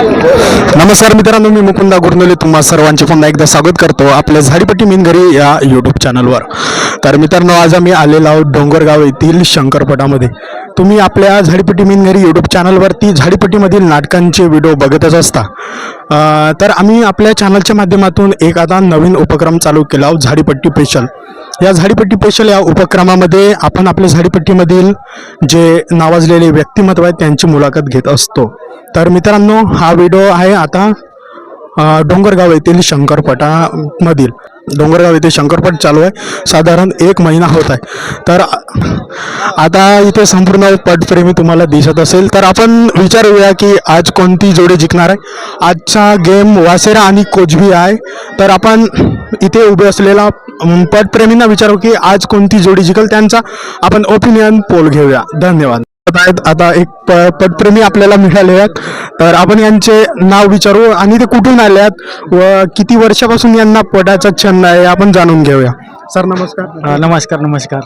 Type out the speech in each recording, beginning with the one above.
नमस्कार मित्रांनो मी मुकुंदा गुरनोले तुम्हा सर्वांचे पुन्हा एकदा स्वागत करतो आपल्या झाडीपट्टी मिनघरी या यूट्यूब चॅनलवर तर मित्रांनो आज आम्ही आलेलो आहोत डोंगरगाव येथील शंकरपटामध्ये. तुम्ही आपल्या झाडीपट्टी मिनघरी यूट्यूब चॅनलवरती झाडीपट्टीमधील नाटकांचे व्हिडिओ बघतच असता. तर आम्ही आपल्या चॅनलच्या माध्यमातून एक आता नवीन उपक्रम चालू केला आहोत झाडीपट्टी पेशल या झाडीपट्टी पेशल या उपक्रमामध्ये आपण आपल्या झाडीपट्टीमधील जे नावाजलेले व्यक्तिमत्व आहेत त्यांची मुलाखत घेत असतो. तर मित्रांनो हा व्हिडिओ आहे आता डोंगरगाव येथील शंकरपटामधील डोंगरगाव येथे शंकरपट चालू आहे. साधारण एक महिना होत आहे. तर आता इथे संपूर्ण पटप्रेमी तुम्हाला दिसत असेल. तर आपण विचारूया की आज कोणती जोडी जिंकणार आहे? आजचा गेम वासेरा आणि कोचबी आहे. तर आपण इथे उभे असलेला पटप्रेमींना विचारू की आज कोणती जोडी जिंकल? त्यांचा आपण ओपिनियन पोल घेऊया. धन्यवाद. आहेत. आता एक प पटप्रेमी आपल्याला मिळाले आहेत. तर आपण यांचे नाव विचारू. आणि ते कुठून आले आहेत व किती वर्षापासून यांना पटाचा छंद आहे आपण जाणून घेऊया. सर नमस्कार. नमस्कार नमस्कार.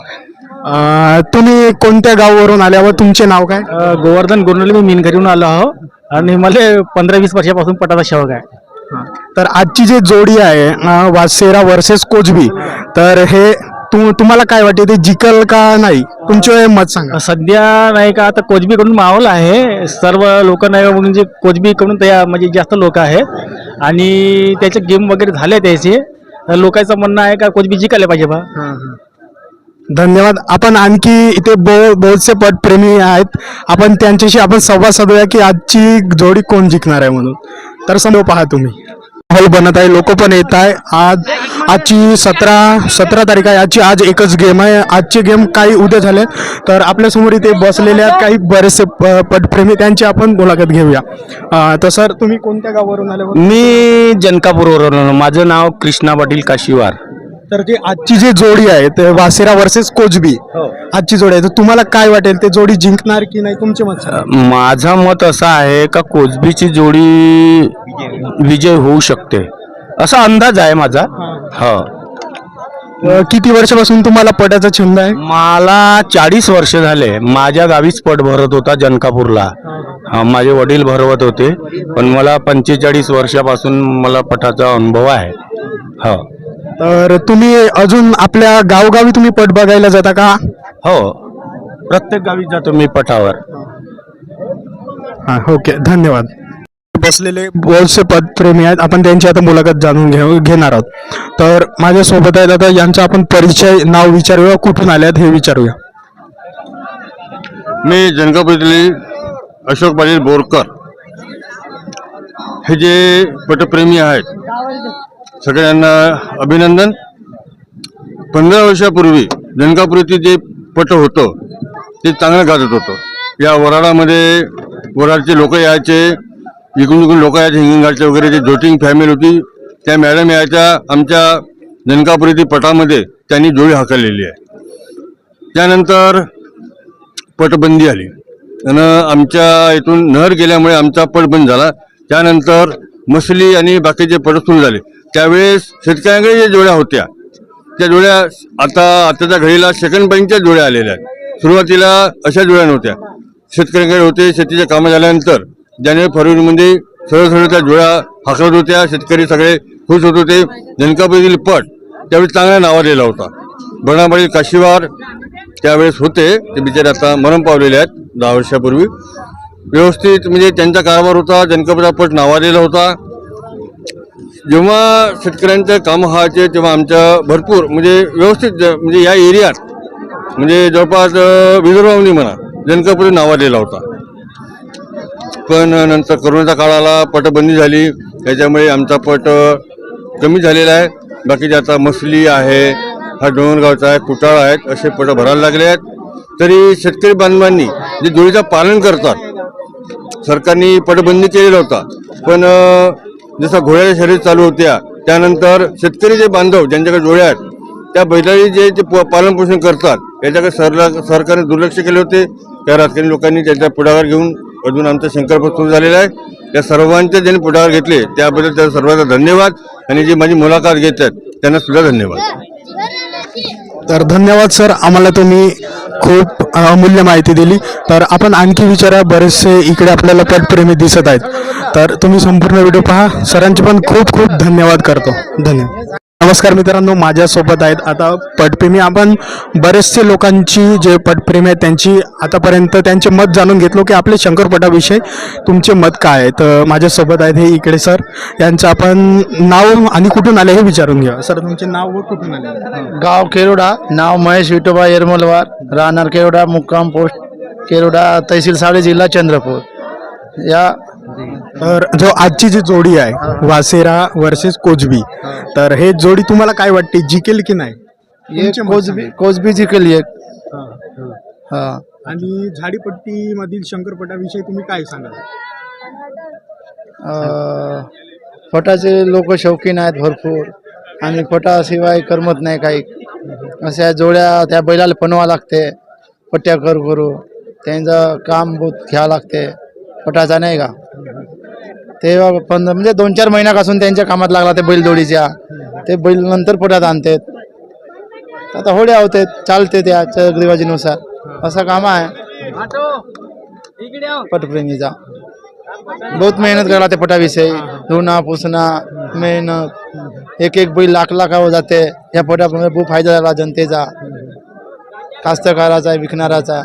तुम्ही कोणत्या गावावरून आल्या व तुमचे नाव काय? गोवर्धन गुरनुले मी मिनघरीहून आलो आहो. आणि मला पंधरा वीस वर्षापासून पटाचा शौक आहे. तर आजची जी जोडी आहे वासेरा वर्सेस कोजबी तर हे तु तुम्हाला काय वाटते? ते जिकल का नाही? तुमचे मत सांगा. सध्या नाही का आता कोजबीकडून माहोल आहे. सर्व लोक नाही का म्हणजे कोजबीकडून त्या म्हणजे जास्त लोक आहेत आणि त्याचे गेम वगैरे झाले त्याचे. तर लोकांचं म्हणणं आहे का कोजबी जिंकायला पाहिजे बा. धन्यवाद. आपण आणखी इथे बहु बहुतसे पटप्रेमी आहेत. आपण त्यांच्याशी आपण संवाद साधूया की आजची जोडी कोण जिंकणार आहे म्हणून. तर समोर पहा तुम्ही. माहोल बनत आहे. लोक पण येत आहे. आज आजची सतरा सतरा तारीख आहे. आजची आज एकच गेम आहे. आजचे गेम काही उद्या झाले तर आपल्यासमोर इथे बसलेल्या काही बरेचसे प- पटप्रेमी त्यांची आपण मुलाखत घेऊया. तर सर तुम्ही कोणत्या गावावरून आले? मी जनकापूरवरून माझं नाव कृष्णा पाटील काशीवार. तर जे आजची जी जोडी आहे ते वासेरा वर्सेस कोजबी आजची जोडी आहे. तर तुम्हाला काय वाटेल? ते जोडी जिंकणार की नाही? तुमचे मत सांगा. माझं मत असं आहे का कोजबीची जोडी विजय होऊ शकते. असा अंदाज आहे माझा. हो. अ, किती वर्षापासून तुम्हाला पटाचा छंद आहे? मला चाळीस वर्ष झाले. माझ्या गावीच पट भरत होता जनकापूरला. हा, माझे वडील भरवत होते. पण मला पंचेचाळीस वर्षापासून मला पटाचा अनुभव आहे. हो. तर तुम्ही अजून आपल्या गावगावी तुम्ही पट बघायला जाता का? हो. प्रत्येक गावी जातो मी पटावर हा ओके. धन्यवाद. बसलेले बरेचसे पटप्रेमी आहेत. आपण त्यांची आता मुलाखत जाणून घेऊ घेणार आहोत. तर माझ्यासोबत आहेत आता यांचा आपण परिचय नाव विचारूया कुठून आले आहेत हे विचारूया. मी जनकापुरीतले अशोक पाटील बोरकर. हे जे पटप्रेमी आहेत सगळ्यांना अभिनंदन. पंधरा वर्षापूर्वी जनकापुरीतील जे पट होतं ते चांगलं गाजत होतं. या वराडामध्ये वराडचे लोक यायचे इकडून इकडून लोक यायचे हिंगणघाटचे वगैरे जे जोटिंग फॅमिली होती. त्या मॅडम यायच्या आमच्या जनकापुरीतील पटामध्ये त्यांनी जोडी हाकललेली आहे. त्यानंतर पटबंदी आली. आणि आमच्या इथून नहर गेल्यामुळे आमचा पट बंद झाला. त्यानंतर मसली आणि बाकीचे पट सुरू झाले. त्यावेळेस शेतकऱ्यांकडे ज्या जोड्या होत्या त्या जोड्या आता आताच्या घडीला सेकंड बँकच्या जोड्या आलेल्या आहेत. सुरुवातीला अशा जोड्या नव्हत्या. शेतकऱ्यांकडे होते शेतीचे कामं झाल्यानंतर जानेवारी फरवरीमध्ये सरळ सरळ त्या जोड्या हाकलत होत्या. शेतकरी सगळे खुश होत होते. जनकापुरीतील पट त्यावेळी चांगल्या नावाजलेला होता. बणाबाई काशीवार त्यावेळेस होते. ते बिचारे आता मरण पावलेले आहेत दहा वर्षापूर्वी. व्यवस्थित म्हणजे त्यांचा कारभार होता. जनकापुरा पट नावाजलेला होता. जेव्हा शेतकऱ्यांचं काम व्हायचे तेव्हा आमच्या भरपूर म्हणजे व्यवस्थित ज- म्हणजे या एरियात म्हणजे जवळपास अं, म्हणा जनकापुरी नावाजलेला होता. पण नंतर करोनाचा काळ आला पटबंदी झाली त्याच्यामुळे आमचा पट कमी झालेला आहे. बाकीचे आता मसली आहे हा डोंगरगावचा आहे कुटाळ आहेत असे पट भरायला लागले आहेत. तरी शेतकरी बांधवांनी जे जोडीचं पालन करतात सरकारने पटबंदी केलेला होता. पण जसं घोड्याच्या शर्यत चालू होत्या त्यानंतर शेतकरी जे बांधव ज्यांच्याकडे जोड्या आहेत त्या बैलाची जे ते प- पालनपोषण करतात याच्याकडे सरला सरकारने दुर्लक्ष केले होते. त्या राजकारणी लोकांनी त्याचा पुढाकार घेऊन अजून आमचा शंकरपट सुरू झालेला आहे. त्या सर्वांचे ज्यांनी पुढाकार घेतले त्याबद्दल त्या सर्वांचा धन्यवाद. आणि जी माझी मुलाखत घेत आहेत त्यांना सुद्धा धन्यवाद. तर धन्यवाद सर. आम्हाला तुम्ही खूप अमूल्य माहिती दिली. तर आपण आणखी विचारा बरेचसे इकडे आपल्याला पटप्रेमी दिसत आहेत. तर तुम्ही संपूर्ण व्हिडिओ पहा. सरांचे पण खूप खूप धन्यवाद करतो. धन्यवाद. नमस्कार मित्रांनो माझ्यासोबत आहेत आता पटप्रेमी. आपण बरेचसे लोकांची जे पटप्रेमी आहेत त्यांची आतापर्यंत त्यांचे मत जाणून घेतलो की आपले शंकरपटाविषयी तुमचे मत काय आहे. तर माझ्यासोबत आहेत हे इकडे सर. यांचं आपण नाव आणि कुठून आले हे विचारून घ्या. सर तुमचे नाव व कुठून आले? गाव केरोडा नाव महेश विठोबा येरमलवार राहणार केरोडा मुक्काम पोस्ट केरोडा तहसील सावळे जिल्हा चंद्रपूर. या तर जो आजची जी जोडी आहे वासेरा वर्सेस कोजबी तर हे जोडी तुम्हाला काय वाटते जिंकेल की नाही? कोजबी कोजबी जिंकली एक. हा आणि झाडीपट्टी मधील शंकरपटाविषयी तुम्ही काय सांगाल? फटाचे लोक शौकीन आहेत भरपूर आणि फटाशिवाय करमत नाही काही. अशा जोड्या त्या बैलाला पनवा लागते पट्ट्या कर करू. त्यांचं काम बहुत घ्यावं लागते. पटाचा नाही का? ते पण म्हणजे दोन चार महिन्यापासून त्यांच्या कामात लागला ते बैलजोडीच्या ते बैल नंतर पटात आणतात. आता होड्या होते चालते त्या रिवाजीनुसार असं काम आहे. पटप्रेमीचा. बहुत मेहनत करा ते पटाविषयी. धुणा पुसणा मेहनत. एक एक बैल लाख लाखावर जाते. या पटामुळे खूप फायदा झाला जनतेचा. कास्तकाराचा विकणाराचा.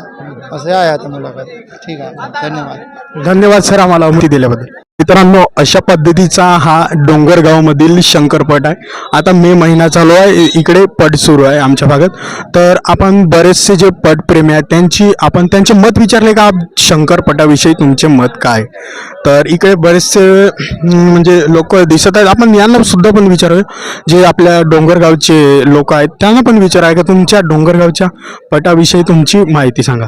असं आहे आता मुलाखत. ठीक आहे. धन्यवाद. धन्यवाद सर आम्हाला माहिती दिल्याबद्दल. मित्रांनो अशा पद्धतीचा हा डोंगरगाव मधील शंकरपट आहे. आता मे महिना चालू आहे. इ- इकडे पट सुरू आहे आमच्या भागात. तर आपण बरेचसे जे पटप्रेमी आहेत त्यांची आपण त्यांचे मत विचारले का शंकरपटाविषयी तुमचे मत काय? तर इकडे बरेचसे म्हणजे लोक दिसत आहेत. आपण यांना सुद्धा पण विचारूया. जे आपल्या डोंगरगावचे लोक आहेत त्यांना पण विचारा का तुमच्या डोंगरगावच्या पटाविषयी तुमची माहिती सांगा.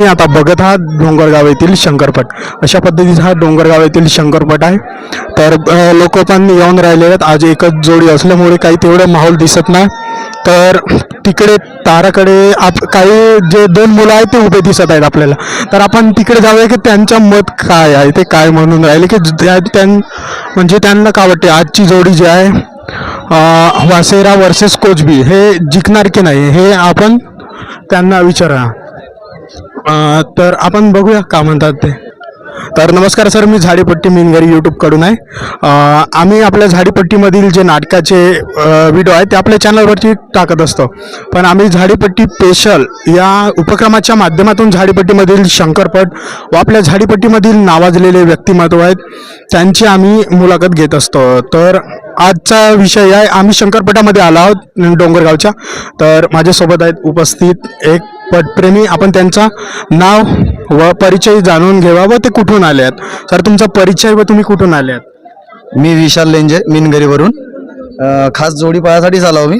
मी आता बघत हा डोंगरगाव येथील शंकरपट. अशा पद्धतीचा हा डोंगरगाव येथील शंकरपट आहे. तर लोक पण येऊन राहिले आहेत. आज एकच जोडी असल्यामुळे काही तेवढं माहोल दिसत नाही. तर तिकडे ताराकडे आप काही जे दोन मुलं आहेत ते उभे दिसत आहेत आपल्याला. तर आपण तिकडे जाऊया की त्यांचं मत काय आहे ते काय म्हणून राहिले की त्या त्यां म्हणजे त्यांना काय वाटते? आजची जोडी जी आहे वासेरा वर्सेस कोचबी. हे जिंकणार की नाही हे आपण त्यांना विचारा. अं, तर आपण बघूया का म्हणतात ते. तर नमस्कार सर मी झाडीपट्टी मिनगरी यूट्यूबकडून आहे. अं, आम्ही आपल्या झाडीपट्टीमधील जे नाटकाचे व्हिडिओ आहेत ते आपल्या चॅनलवरती टाकत असतो. पण आम्ही झाडीपट्टी स्पेशल या उपक्रमाच्या माध्यमातून झाडीपट्टीमधील शंकरपट व आपल्या झाडीपट्टीमधील नावाजलेले व्यक्तिमत्व आहेत त्यांची आम्ही मुलाखत घेत असतो. तर आजचा विषय आहे आम्ही शंकरपटामध्ये आलो आहोत डोंगरगावच्या. तर माझ्यासोबत आहेत उपस्थित एक पटप्रेमी आपण त्यांचा नाव व परिचय जाणून घ्यावा व ते कुठून आले आहेत सर तुमचा परिचय व तुम्ही कुठून आले आहात मी विशाल लेंजे मिनगरीवरून. खास जोडी पाहायसाठीच आलो मी.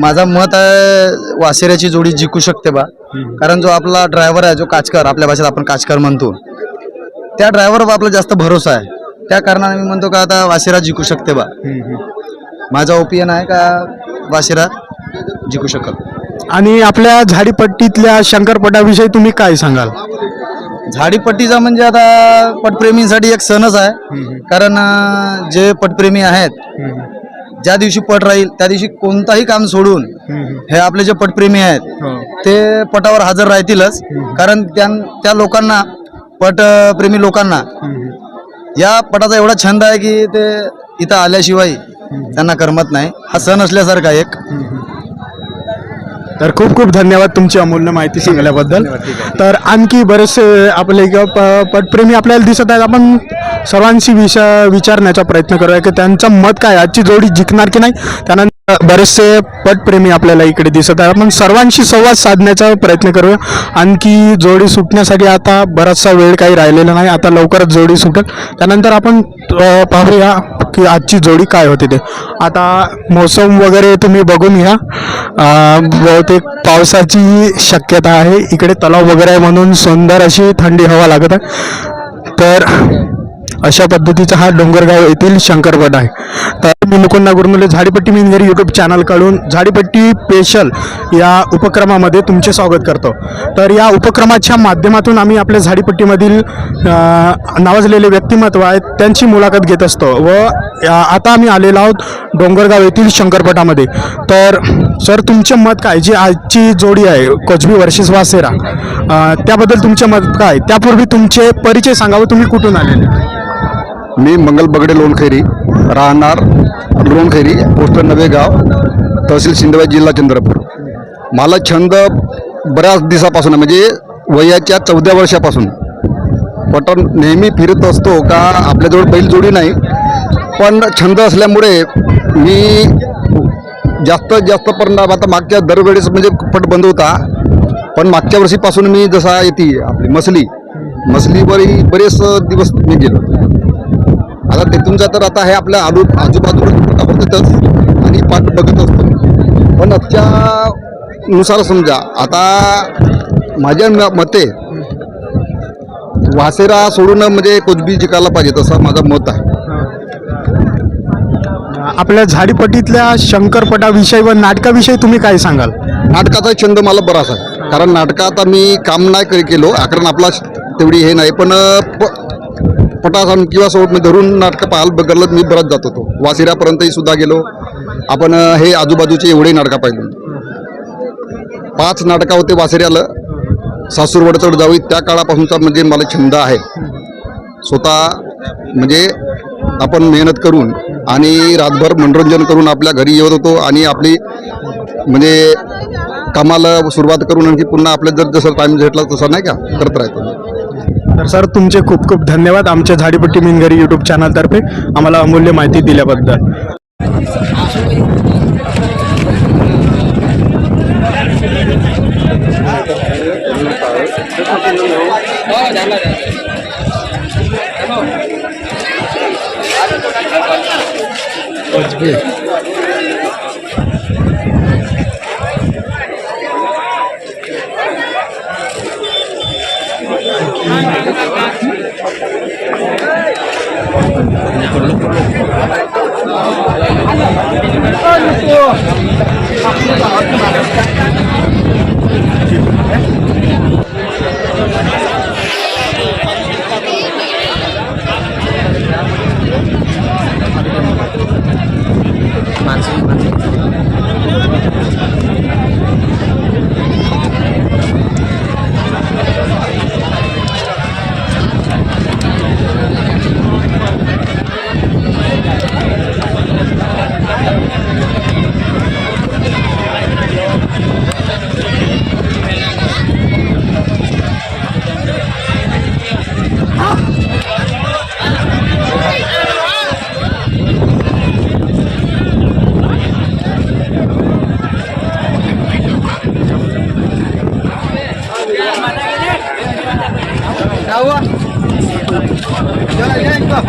माझा मत आहे वासेऱ्याची जोडी जिंकू शकते बा. कारण जो आपला ड्रायव्हर आहे जो काचकर आपल्या भाषेत आपण काचकर म्हणतो त्या ड्रायव्हरवर आपला जास्त भरोसा आहे. त्या कारणाने मी म्हणतो का आता वासेरा जिंकू शकते बा. माझा ओपिनियन आहे का वासेरा जिंकू शकत आणि आपल्या झाडीपट्टीतल्या शंकरपटाविषयी तुम्ही काय सांगाल? झाडीपट्टीचा म्हणजे आता पटप्रेमींसाठी एक सणच आहे. कारण अ, जे पटप्रेमी आहेत ज्या दिवशी पट राहील त्या दिवशी कोणताही काम सोडून हे आपले जे पटप्रेमी आहेत ते पटावर हजर राहतीलच. कारण त्या त्या लोकांना पटप्रेमी लोकांना या पटाचा एवढा छंद आहे की ते इथं आल्याशिवाय त्यांना करमत नाही. हा सण असल्यासारखा एक. तर खूप खूप धन्यवाद तुमची अमूल्य माहिती सांगल्याबद्दल. तर आणखी बरेचसे आपले पटप्रेमी आपल्याला दिसत आहेत. आपण सर्वांशी विषय विचारण्याचा प्रयत्न करूया की त्यांचं मत काय आजची जोडी जिंकणार की नाही? त्यानंतर बरेचसे पटप्रेमी आपल्याला इकडे दिसत आहे आपण सर्वांशी संवाद साधण्याचा प्रयत्न करूया. आणखी जोडी सुटण्यासाठी आता बराचसा वेळ काही राहिलेला नाही. आता लवकरच जोडी सुटेल. त्यानंतर आपण पाहूया की आजची जोडी काय होते ते. आता मोसम वगैरे तुम्ही बघून घ्या. बहुतेक पावसाची शक्यता आहे. इकडे तलाव वगैरे आहे म्हणून सुंदर अशी थंडी हवा लागत आहे. तर अशा पद्धतीचा हा डोंगरगाव येथील शंकरपट आहे. तर मी मुकुंद गुरमुले झाडीपट्टी मिनगरी यूट्यूब चॅनलकडून झाडीपट्टी स्पेशल या उपक्रमामध्ये तुमचे स्वागत करतो. तर या उपक्रमाच्या माध्यमातून आम्ही आपल्या झाडीपट्टीमधील नावाजलेले व्यक्तिमत्व आहेत त्यांची मुलाखत घेत असतो व आता आम्ही आलेलो आहोत डोंगरगाव येथील शंकरपटामध्ये. तर सर तुमचे मत काय? जी आजची जोडी आहे कोचबी वर्षीस वासेरा त्याबद्दल तुमचे मत काय? त्यापूर्वी तुमचे परिचय सांगावं तुम्ही कुठून आलेले? मी मंगल बगडे लोणखेरी. राहणार लोणखेरी पोस्ट नवेगाव तहसील सिंधवा जिल्हा चंद्रपूर. मला छंद बऱ्याच दिवसापासून म्हणजे वयाच्या चौदा वर्षापासून. पटन नेहमी फिरत असतो का आपल्याजवळ बैलजोडी नाही पण छंद असल्यामुळे मी जास्त जास्त परिणाम आता मागच्या दरवेळेस म्हणजे पट बंद होता पण मागच्या वर्षीपासून मी जसा येते आपली मसली मसलीवरही बरेच दिवस मी गेलो आता तेथूनचा तर आता हे आपल्या आजू आजूबाजूला आवडतच आणि पाठ बघत असतो. पण आजच्या नुसार समजा आता माझ्या मते वासेरा सोडून म्हणजे कोचबी जिंकायला पाहिजे तसं माझं मत आहे. आपल्या झाडीपट्टीतल्या शंकरपटाविषयी व नाटकाविषयी तुम्ही काय सांगाल? नाटकाचा छंद मला बराच आहे. कारण नाटकात मी काम नाही करी केलो कारण आपला तेवढी हे नाही. पण प पटासन किंवा सोबत मी धरून नाटकं पाहायला बघायला मी बरंच जात होतो. वासिऱ्यापर्यंतही सुद्धा गेलो. आपण हे आजूबाजूचे एवढे नाटकं पाहिले. पाच नाटकं होते वासिऱ्याला सासूरवडचड जावी त्या काळापासूनचा म्हणजे मला छंद आहे. स्वतः म्हणजे आपण मेहनत करून आणि रातभर मनोरंजन करून आपल्या घरी येत होतो आणि आपली म्हणजे कामाला सुरुवात करून आणखी पुन्हा आपल्या जर जसं टाईम भेटला तसं नाही का? करत राहतो. तर सर तुमचे खूप खूप धन्यवाद आमच्या झाडीपट्टी मिनगरी यूट्यूब चॅनलतर्फे. आम्हाला अमूल्य माहिती दिल्याबद्दल. हो,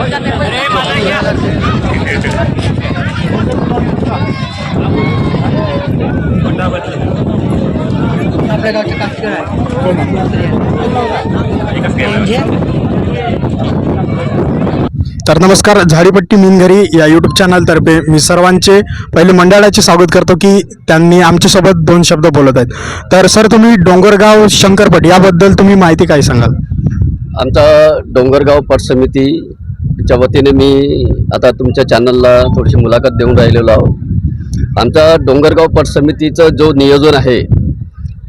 तर नमस्कार झाडीपट्टी मिनघरी या यूट्यूब चॅनलतर्फे मी सर्वांचे पहिले मंडळाचे स्वागत करतो की त्यांनी आमच्यासोबत दोन शब्द बोलत आहेत. तर सर तुम्ही डोंगरगाव शंकरपट याबद्दल तुम्ही माहिती काय सांगाल? आमचा डोंगरगाव पट त्याच्या वतीने मी आता तुमच्या चॅनलला थोडीशी मुलाखत देऊन राहिलेलो आहोत. आमचा डोंगरगाव पट समितीचं जो नियोजन आहे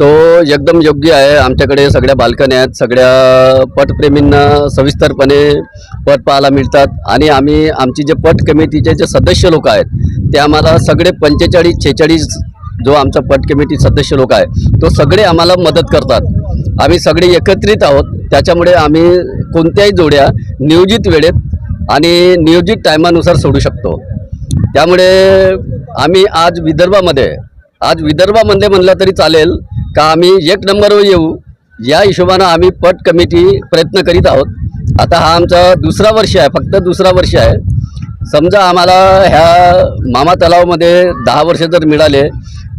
तो एकदम योग्य आहे. आमच्याकडे सगळ्या बाल्कन्या आहेत सगळ्या पटप्रेमींना सविस्तरपणे पट पाहायला मिळतात आणि आम्ही आमची जे पट कमिटीचे जे सदस्य लोक आहेत ते आम्हाला सगळे पंचेचाळीस छेचाळीस जो आमचा पट कमिटी सदस्य लोक आहे तो सगळे आम्हाला मदत करतात. आम्ही सगळे एकत्रित आहोत. त्याच्यामुळे आम्ही कोणत्याही जोड्या नियोजित वेळेत आणि नियोजित टायमानुसार सोडू शकतो. त्यामुळे आम्ही आज विदर्भामध्ये आज विदर्भामध्ये म्हणलं तरी चालेल का आम्ही एक नंबरवर येऊ? या हिशोबानं आम्ही पट कमिटी प्रयत्न करीत आहोत. आता हा आमचा दुसरा वर्ष आहे फक्त दुसरा वर्ष आहे. समजा आम्हाला ह्या मामा तलावमध्ये दहा वर्ष जर मिळाले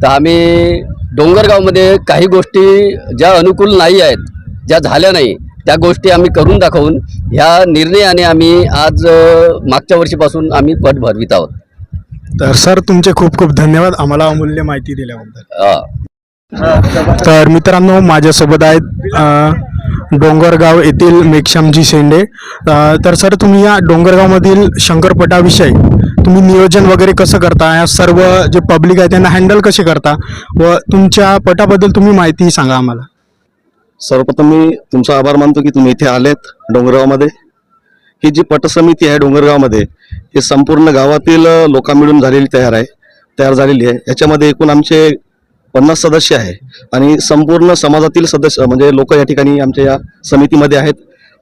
तर आम्ही डोंगरगावमध्ये काही गोष्टी ज्या अनुकूल नाही आहेत ज्या झाल्या नाही त्या गोष्टी आम्ही करून दाखवून ह्या निर्णयाने आम्ही आज मागच्या वर्षीपासून आम्ही पट भरवित आहोत. तर सर तुमचे खूप खूप धन्यवाद आम्हाला अमूल्य माहिती दिल्याबद्दल. तर मित्रांनो माझ्यासोबत आहेत डोंगरगाव येथील मेघश्यामजी शेंडे. तर सर तुम्ही या डोंगरगावमधील शंकरपटाविषयी तुम्ही नियोजन वगैरे कसं करता? या सर्व जे पब्लिक आहे त्यांना हँडल कसे करता? व तुमच्या पटाबद्दल तुम्ही माहिती सांगा आम्हाला. सर्वप्रथम मी तुमचा आभार मानतो की तुम्ही इथे आलेत डोंगरगावमध्ये. ही जी पटसमिती आहे डोंगरगावमध्ये हे संपूर्ण गावातील लोकां मिळून झालेली तयार आहे तयार झालेली आहे. याच्यामध्ये एकूण आमचे पन्नास सदस्य आहे. आणि संपूर्ण समाजातील सदस्य म्हणजे लोक या ठिकाणी आमच्या या समितीमध्ये आहेत.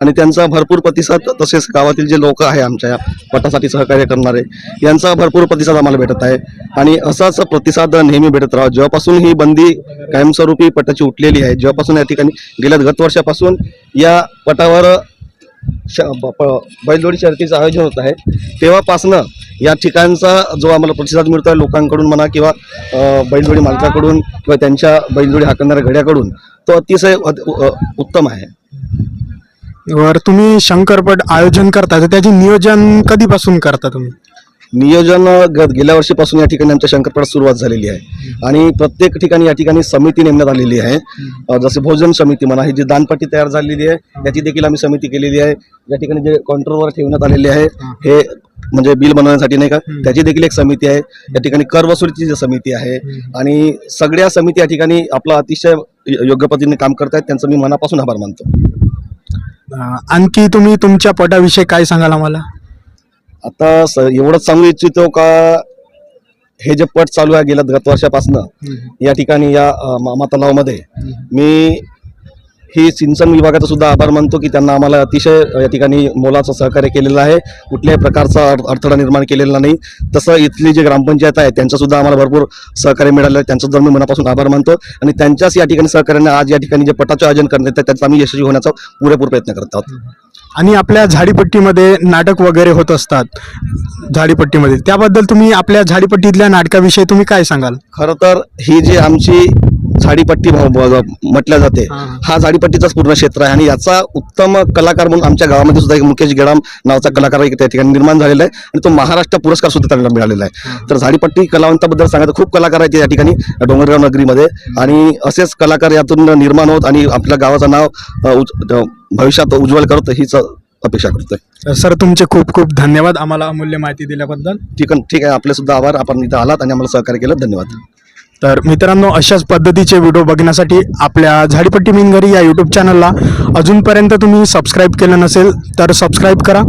आणि त्यांचा भरपूर प्रतिसाद तसेच गावातील जे लोक आहे आमच्या या पटासाठी सहकार्य करणारे यांचा भरपूर प्रतिसाद आम्हाला भेटत आहे. आणि असाच प्रतिसाद नेहमी भेटत राहा. जेव्हापासून ही बंदी कायमस्वरूपी पटाची उठलेली आहे जेव्हापासून या ठिकाणी गेल्या गत वर्षापासून या पटावर श ब- प- बैलजोडी आयोजन होत आहे. तेव्हापासनं या ठिकाणचा जो आम्हाला प्रतिसाद मिळतो आहे लोकांकडून म्हणा किंवा बैलजोडी मालकाकडून किंवा त्यांच्या बैलजोडी हाकणाऱ्या घड्याकडून तो अतिशय उत्तम आहे. वर तुम्ही शंकरपट आयोजन करता तर त्याचे नियोजन कधीपासून करता तुम्ही? नियोजन गेल्या वर्षीपासून या ठिकाणी आमच्या शंकरपटात सुरुवात झालेली आहे. आणि प्रत्येक ठिकाणी या ठिकाणी समिती नेमण्यात आलेली आहे. जसे भोजन समिती म्हणा ही जी दानपट्टी तयार झालेली आहे त्याची देखील आम्ही समिती केलेली आहे. या ठिकाणी जे काउंटरवर ठेवण्यात आलेले आहे हे म्हणजे बिल बनवण्यासाठी नाही का त्याची देखील एक समिती आहे. या ठिकाणी कर वसुलीची जी समिती आहे आणि सगळ्या समिती या ठिकाणी आपला अतिशय योग्य पद्धतीने काम करतायत त्यांचं मी मनापासून आभार मानतो. आणखी तुम्ही तुमच्या पटाविषयी काय सांगाल आम्हाला? आता एवढंच सांगू इच्छितो का हे जे पट चालू आहे गेल्या गत वर्षापासनं या ठिकाणी या मामा तलावामध्ये मी ही सिंचन विभागाचा सुद्धा आभार मानतो की त्यांना आम्हाला अतिशय या ठिकाणी मोलाचं सहकार्य केलेलं आहे. कुठल्याही प्रकारचा अड- अडथळा निर्माण केलेला नाही. तसं इथली जे ग्रामपंचायत आहे त्यांचं सुद्धा आम्हाला भरपूर सहकार्य मिळालं आहे. त्यांचं सुद्धा मी मनापासून आभार मानतो आणि त्यांच्याच या ठिकाणी सहकार्याने आज या ठिकाणी जे पटाचं आयोजन करण्यात येतं त्याचा आम्ही यशस्वी होण्याचा पुरेपूर प्रयत्न करत आहोत. आणि आपल्या झाडीपट्टीमध्ये नाटक वगैरे होत असतात. झाडीपट्टीमध्ये. त्याबद्दल तुम्ही आपल्या झाडीपट्टीतल्या नाटकाविषयी तुम्ही काय सांगाल? खरं तर ही जी आमची झाडीपट्टी म्हटल्या जाते. हा. झाडीपट्टीचाच पूर्ण क्षेत्र आहे आणि याचा उत्तम कलाकार म्हणून आमच्या गावामध्ये सुद्धा एक मुकेश गेडाम नावाचा कलाकार एक त्या ठिकाणी निर्माण झालेला आहे आणि तो महाराष्ट्र पुरस्कार सुद्धा त्यांना मिळालेला आहे. तर झाडीपट्टी कलावंताबद्दल सांगायचं खूप कलाकार आहेत या ठिकाणी डोंगरगाव नगरीमध्ये आणि असेच कलाकार यातून निर्माण होत आणि आपल्या गावाचं नाव भविष्यात उज्ज्वल करत हीच अपेक्षा करतोय. सर तुमचे खूप खूप धन्यवाद. आम्हाला अमूल्य माहिती दिल्याबद्दल. ठीक आहे ठीक आहे. आपले सुद्धा आभार. आपण इथं आलात आणि आम्हाला सहकार्य केलं. धन्यवाद. तर मित्रांनो अशाच पद्धतीचे व्हिडिओ बघण्यासाठी आपल्या झाडीपट्टी मिनघरी या यूट्यूब चॅनलला अजूनपर्यंत तुम्ही सबस्क्राईब केलं नसेल तर सबस्क्राईब करा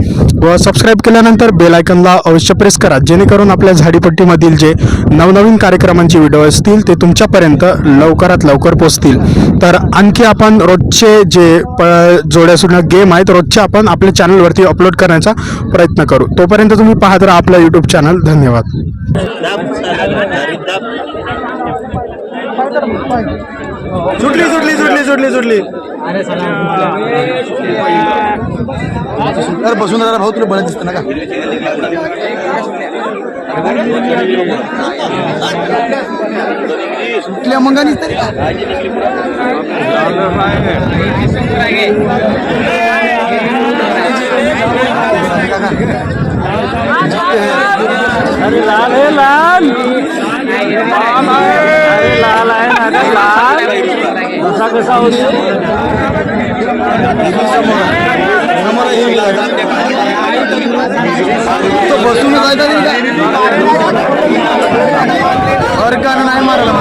व सबस्क्राईब केल्यानंतर बेलायकनला अवश्य प्रेस करा जेणेकरून आपल्या झाडीपट्टीमधील जे नवनवीन कार्यक्रमांचे व्हिडिओ असतील ते तुमच्यापर्यंत लवकरात लवकर पोचतील तर आणखी आपण रोजचे जे प जोड्यासुद्धा गेम आहेत रोजचे आपण आपल्या चॅनलवरती अपलोड करण्याचा प्रयत्न करू. तोपर्यंत तुम्ही पाहत राहा आपलं यूट्यूब चॅनल धन्यवाद. सुटली सुटली सुटली सुटली सुटली. अरे बसून जरा भाऊ तुला बरं दिसतं ना का? सुटल्या मग तरी अरे लाल हे लाल. लाल आहे लाल आहे ना लाल कसा कसा होतो? बसून जायचा अरे नाही मारला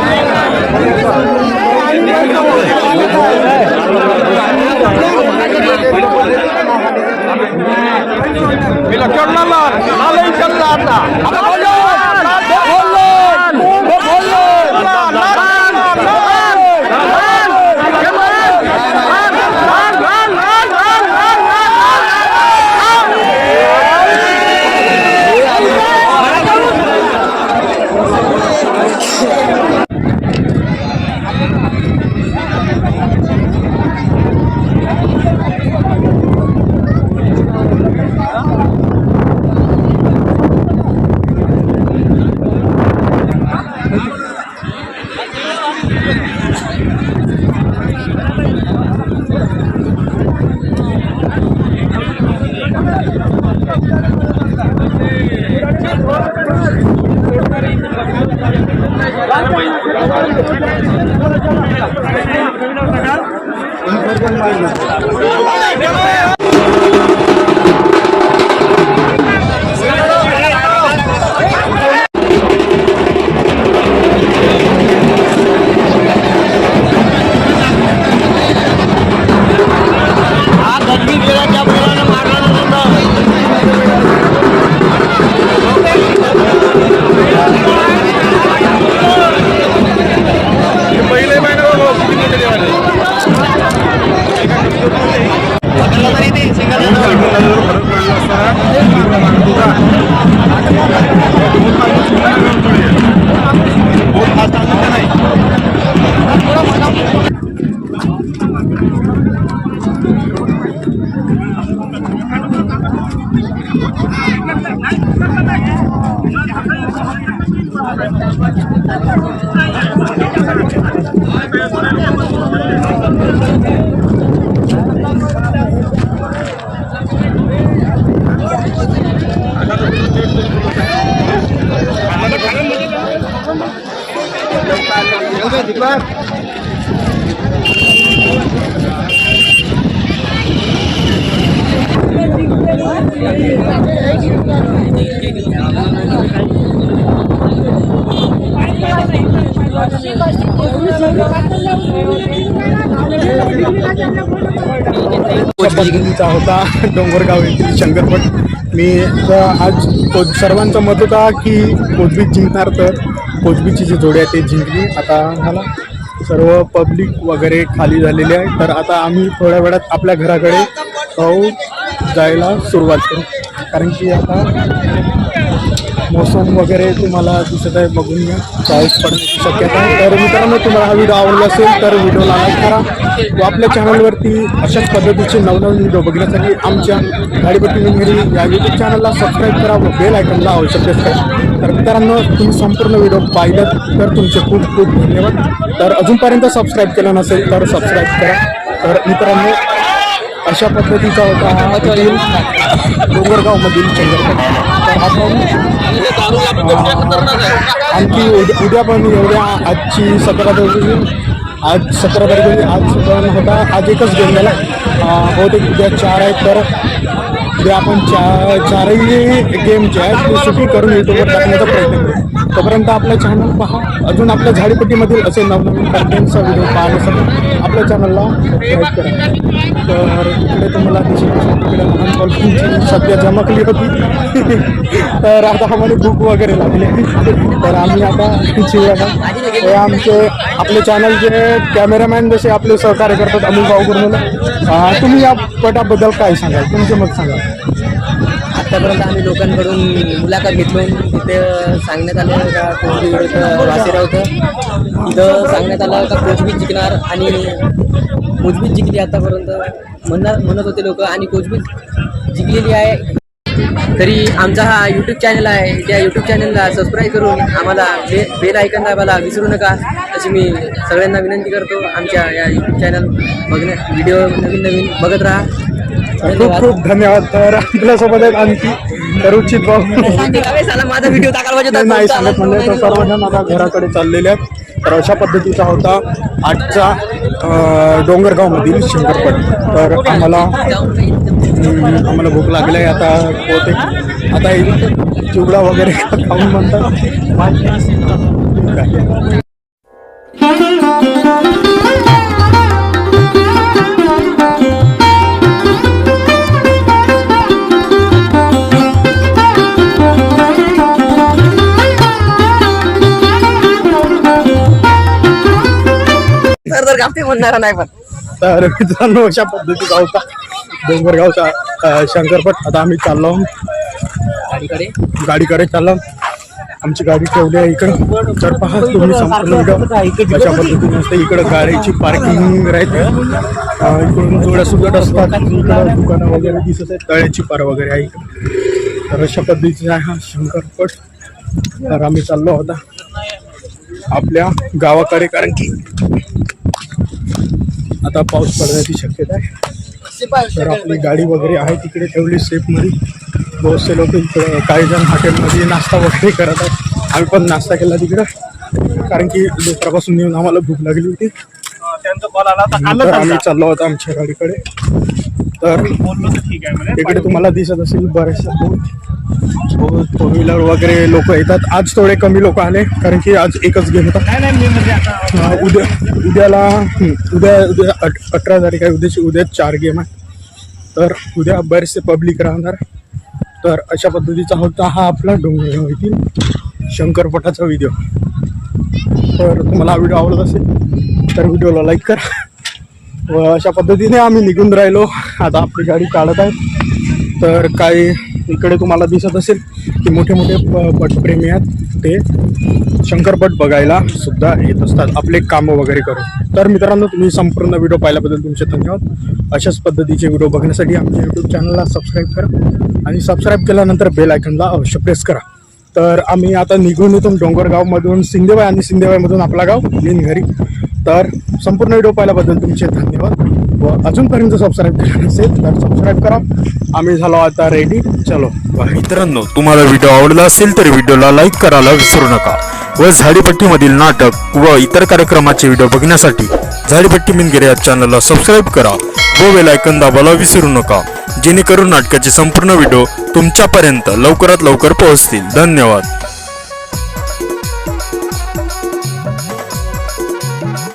पद्धतीचा होता डोंगरगाव येथील शंकरपट. मी आज को- सर्वांचं मत होता की कोजबीज जिंकणार तर कोचबीची जी जोडी आहे ते जिंकली. आता मला सर्व पब्लिक वगैरे खाली झालेली आहे. तर आता आम्ही थोड्या वेळात आपल्या घराकडे पाहू जायला सुरुवात करू. कारण की आता मोसम वगैरे तुम्हाला दिसत आहे बघून घ्या. पाऊस पडण्याची शक्यता आहे. तर मित्रांनो तुम्हाला हा व्हिडिओ आवडला असेल तर व्हिडिओला लाईक करा. व आपल्या चॅनलवरती अशाच पद्धतीचे नवनवीन व्हिडिओ बघण्यासाठी आमच्या गाडीपट्टी मिळी या यूट्यूब चॅनलला सबस्क्राईब करा व बेल आयकनला आवश्यक प्रेस तर मित्रांनो तुम्ही संपूर्ण व्हिडिओ पाहिलात तर तुमचे खूप खूप धन्यवाद. तर अजूनपर्यंत सबस्क्राईब केलं नसेल तर सबस्क्राईब करा. तर मित्रांनो अशा पद्धतीचा होता हा. येथील डोंगरगावमधील चंद्रपूर तर आपण आणखी उद्या उद्या पण एवढ्या आजची सतरा तारखेची आज सतरा तारखेची आज पण होता आज एकच गेम झाला. बहुतेक उद्या चार आहेत तर उद्या आपण चार चारही गेमचे आहेत ते सुटी करून युट्यूबवर टाकण्याचा प्रयत्न करू. तोपर्यंत आपलं चॅनल पहा. अजून आपल्या झाडीपट्टीमधील असे नवनवीन कंटेंटचा व्हिडिओ पाहण्यासाठी आपल्या चॅनलला लाईक करा. तर इकडे तुम्हाला दिसेल इकडे लहान मुलांची सध्या चमकली होती. तर आता आम्हाला भूक वगैरे लागली. तर आम्ही आता चिवडा हे आमचे आपले चॅनलचे कॅमेरामॅन जसे आपले सहकार्य करतात अमोल भाऊ गुरुमुला. तुम्ही या पटाबद्दल काय सांगाल? तुमचे मत सांगा. आतापर्यंत आम्ही लोकांकडून मुलाखत घेतलो. तिथे सांगण्यात आलं का कोणती विरुद्ध वासेरा होतं. तिथं सांगण्यात आलं का कोचबीत जिंकणार आणि कोचबीत जिंकली आतापर्यंत म्हणणार म्हणत होते लोक आणि कोचबीत जिंकलेली आहे. तरी आमचा हा यूट्यूब चॅनल आहे. त्या यूट्यूब चॅनलला सबस्क्राईब करून आम्हाला बे बेल ऐकन दाबायला विसरू नका अशी मी सगळ्यांना विनंती करतो. आमच्या या यूट्यूब चॅनल बघण्या व्हिडिओ नवीन नवीन बघत राहा. खूप धन्यवाद खूप धन्यवाद. तर आपल्यासोबत आहेत आणखी रुचित भाऊ. माझा व्हिडिओ नाही सांगत म्हणजे तर सर्वजण आता घराकडे चाललेले आहेत. तर अशा पद्धतीचा होता आजचा डोंगरगावमधील शंकरपट. तर आम्हाला आम्हाला भूक लागली आहे आता बहुतेक. आता चिवडा वगैरे खाऊन म्हणतात. गावठी म्हणणार नाही पण. तर मित्रांनो अशा पद्धतीचा होता डोंगरगावचा शंकरपट. आता आम्ही चाललो. अलीकडे गाडीकडे चाललो. आमची गाडी ठेवली आहे इकडं. तर पहा तुम्ही संपूर्ण अशा पद्धतीने असते इकडं गाडीची पार्किंग राहते. इकडून जोड्या सुद्धा असतात. इकडं दुकानं वगैरे दिसत आहेत. तळ्याची पार वगैरे आहे इकडे. तर अशा पद्धतीचा आहे हा शंकरपट. तर आम्ही चाललो होता आपल्या गावाकडे. कारण की आता पाऊस पडण्याची शक्यता आहे. तर आपली गाडी वगैरे आहे तिकडे ठेवली सेफमध्ये बहुतसे लोक इकडं काही जण हॉटेलमध्ये नाश्ता वगैरे करत आहेत. आम्ही पण नाश्ता केला तिकडं. कारण की दुसऱ्यापासून येऊन आम्हाला भूक लागली होती. तर आम्ही चाललो होतो आमच्या गाडीकडे. तर इकडे तुम्हाला दिसत असेल बरेचसे फोर व्हीलर वगैरे लोक येतात. आज थोडे कमी लोक आले कारण की आज एकच गेम होता. अं, उद्या उद्याला हं, उद्या उद्या अठ अठरा तारीख आहे उद्याची उद्या चार गेम आहे तर उद्या बरेचसे पब्लिक राहणार. तर अशा पद्धतीचा होता हा आपला डोंगरगाव येथील शंकरपटाचा व्हिडिओ तर तुम्हाला हा व्हिडिओ आवडत असेल तर व्हिडिओला लाईक करा. व अशा पद्धतीने आम्ही निघून राहिलो. आता आपली गाडी काढत आहे तर काही इकडे तुम्हाला दिसत असेल की मोठे मोठे प- पटप्रेमी आहेत. ते शंकरपट बघायला सुद्धा येत असतात. आपले कामं वगैरे करून. तर मित्रांनो तुम्ही संपूर्ण व्हिडिओ पाहिल्याबद्दल तुमचे धन्यवाद. अशाच पद्धतीचे व्हिडिओ बघण्यासाठी आमच्या यूट्यूब चॅनलला सबस्क्राईब करा आणि सबस्क्राईब केल्यानंतर बेल आयकनला अवश्य प्रेस करा. तर आम्ही आता निघून येतो डोंगरगावमधून सिंदेबाई आणि सिंदेबाईमधून आपला गाव मेन घरी. तर संपूर्ण व्हिडिओ पाहिल्याबद्दल तुमचे धन्यवाद. व अजूनपर्यंत सबस्क्राईब केलं नसेल तर सबस्क्राईब करा. आम्ही झालो आता रेडी चलो मित्रांनो तुम्हाला व्हिडिओ आवडला असेल तर व्हिडिओला लाईक करायला विसरू नका. व झाडीपट्टीमधील नाटक व इतर कार्यक्रमाचे व्हिडिओ बघण्यासाठी झाडीपट्टी मिनगिरे या चॅनलला सबस्क्राईब करा व वेलायकन दाबायला विसरू नका. जेणेकरून नाटकाचे संपूर्ण व्हिडिओ तुमच्यापर्यंत लवकरात लवकर पोहोचतील. धन्यवाद.